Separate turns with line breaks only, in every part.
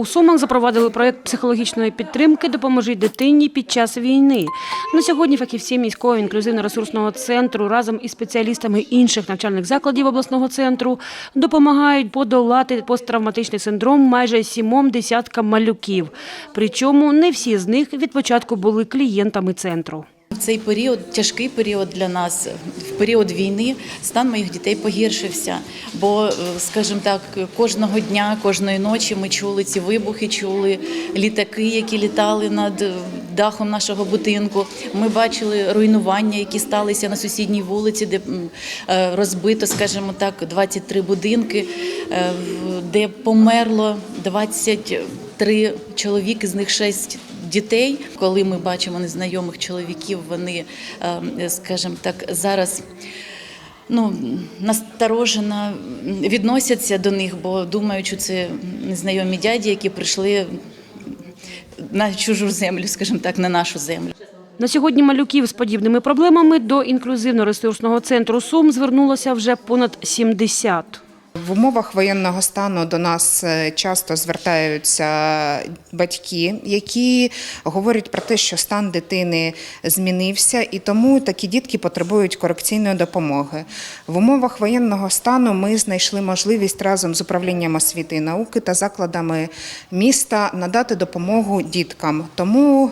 У Сумах запровадили проєкт психологічної підтримки «Допоможи дитині під час війни». На сьогодні фахівці міського інклюзивно-ресурсного центру разом із спеціалістами інших навчальних закладів обласного центру допомагають подолати посттравматичний синдром майже сімом десяткам малюків. Причому не всі з них від початку були клієнтами центру.
Цей період, тяжкий період для нас, в період війни, стан моїх дітей погіршився. Бо, е, скажімо так, кожного дня, кожної ночі ми чули ці вибухи, чули літаки, які літали над е, дахом нашого будинку. Ми бачили руйнування, які сталися на сусідній вулиці, де е, розбито, скажімо так, 23 будинки, де померло 23 чоловіки, з них 6 дітей. Коли ми бачимо незнайомих чоловіків, вони, е, скажімо так, зараз. Ну, насторожено відносяться до них, бо думають, що це незнайомі дяді, які прийшли на чужу землю, скажімо так, на нашу землю.
На сьогодні малюків з подібними проблемами до інклюзивно-ресурсного центру Сум звернулося вже понад 70.
В умовах воєнного стану до нас е, часто звертаються батьки, які говорять про те, що стан дитини змінився, і тому такі дітки потребують корекційної допомоги. В умовах воєнного стану ми знайшли можливість разом з управлінням освіти і науки та закладами міста надати допомогу діткам. Тому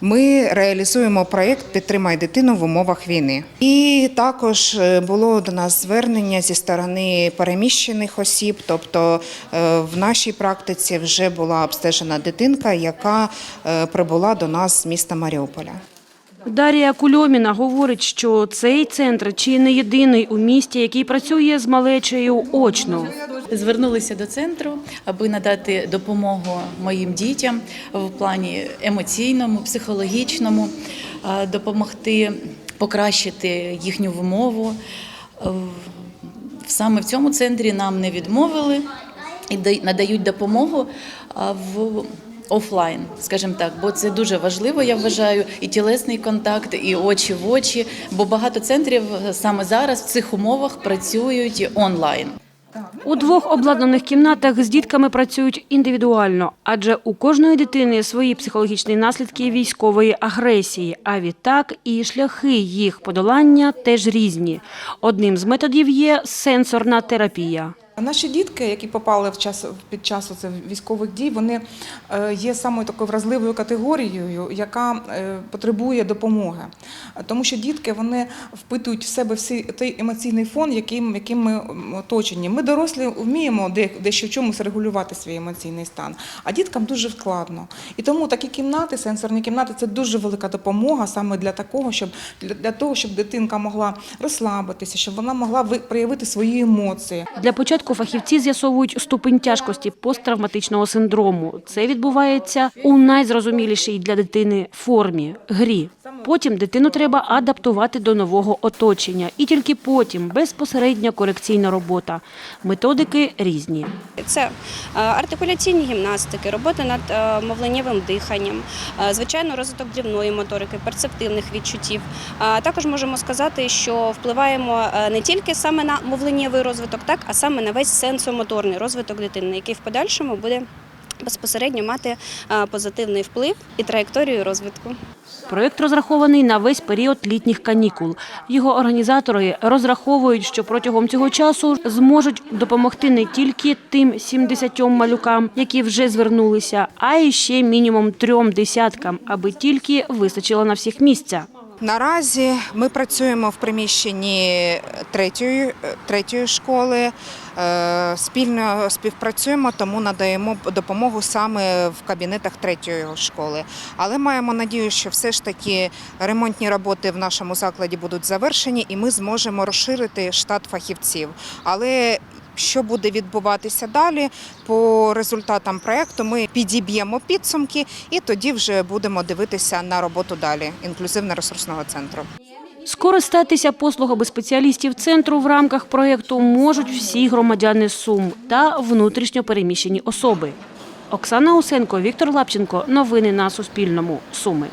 ми реалізуємо проєкт Підтримай дитину в умовах війни. І також е, було до нас звернення зі сторони переміщених осіб. Тобто е, в нашій практиці вже була обстежена дитинка, яка е, прибула до нас з міста Маріуполя.
Дарія Кульоміна говорить, що цей центр чи не єдиний у місті, який працює з малечею очно.
Звернулися до центру, аби надати допомогу моїм дітям в плані емоційному, психологічному, допомогти покращити їхню вимову. Е, Саме в цьому центрі нам не відмовили і надають допомогу в офлайн, скажімо так, бо це дуже важливо, я вважаю, і тілесний контакт, і очі в очі, бо багато центрів саме зараз в цих умовах працюють онлайн.
У двох обладнаних кімнатах з дітками працюють індивідуально, адже у кожної дитини свої психологічні наслідки військової агресії, а відтак і шляхи їх подолання теж різні. Одним з методів є сенсорна терапія.
Наші дітки, які попали в час під час оце військових дій, вони е, є самою такою вразливою категорією, яка е, потребує допомоги. Тому що дітки вони впитують в себе всі той емоційний фон, яким, яким ми оточені. Ми дорослі вміємо дещо в чомусь регулювати свій емоційний стан, а діткам дуже складно. І тому такі кімнати, сенсорні кімнати, це дуже велика допомога саме для такого, щоб для, того, щоб дитинка могла розслабитися, щоб вона могла ви- проявити свої емоції.
Для початку фахівці з'ясовують ступень тяжкості посттравматичного синдрому. Це відбувається у найзрозумілішій для дитини формі грі. Потім дитину треба адаптувати до нового оточення, і тільки потім безпосередня корекційна робота. Методики різні.
Це е, артикуляційні гімнастики, робота над е, мовленнєвим диханням, е, звичайно, розвиток дрібної моторики, перцептивних відчуттів. Також можемо сказати, що впливаємо не тільки саме на мовленнєвий розвиток, так а саме на весь сенсомоторний розвиток дитини, який в подальшому буде безпосередньо мати е, позитивний вплив і траєкторію розвитку.
Проєкт розрахований на весь період літніх канікул. Його організатори розраховують, що протягом цього часу зможуть допомогти не тільки тим 70 малюкам, які вже звернулися, а й ще мінімум трьом десяткам, аби тільки вистачило на всіх місця.
Наразі ми працюємо в приміщенні третьої, третьої школи. Е, Спільно співпрацюємо, тому надаємо допомогу саме в кабінетах третьої школи. Але маємо надію, що все ж таки ремонтні роботи в нашому закладі будуть завершені, і ми зможемо розширити штат фахівців. Але що буде відбуватися далі по результатам проекту, ми підіб'ємо підсумки і тоді вже будемо дивитися на роботу далі інклюзивно-ресурсного центру.
Скористатися послугами спеціалістів центру в рамках проєкту можуть всі громадяни Сум та внутрішньо переміщені особи. Оксана Усенко, Віктор Лапченко. Новини на Суспільному. Суми.